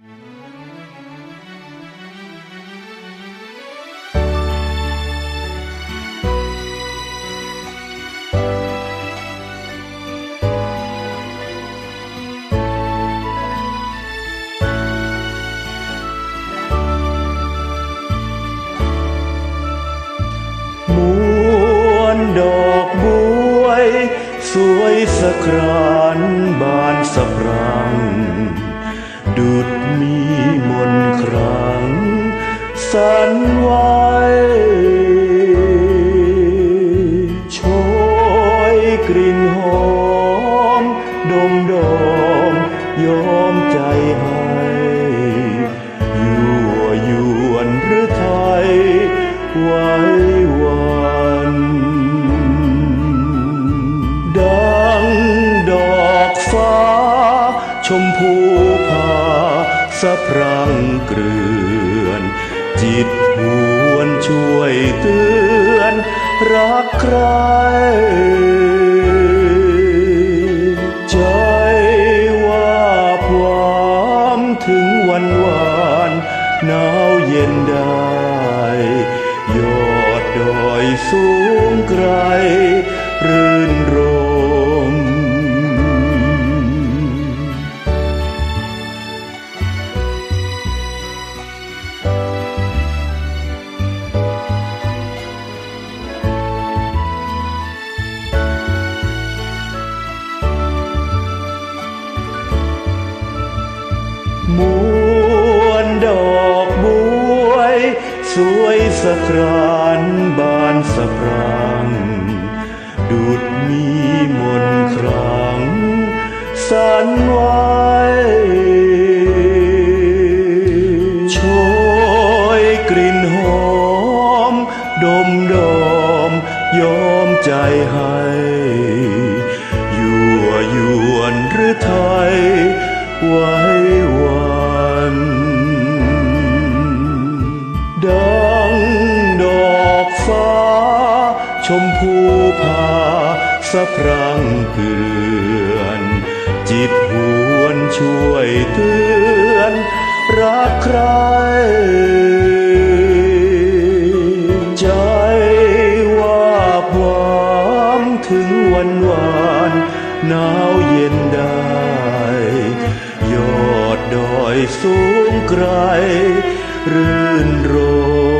มวนดอกบวย สวยสะครานบานสะพรั สันไว้โชยกลิ่นหอม ดมดอมยอมใจให้ยั่วยวนหรือไทยไว้วัน ดังดอกฟ้า ชมพูพาสะพรังเกลือ จิตหวนช่วยเตือนรักใคร สวยสะครานบานสะพรังดุดมีมนต์ครังสันไว้โชยกลิ่นหอม ดมดอมยอมใจให้ยั่วยวนหรือไทยไว้ มพูพาสะพรังเกลื่อน จิตหวนช่วยเตือน รักใคร ใจว่าความถึงวันวานหนาวเย็นได้ ยอดดอยสูงไกลรื่นรม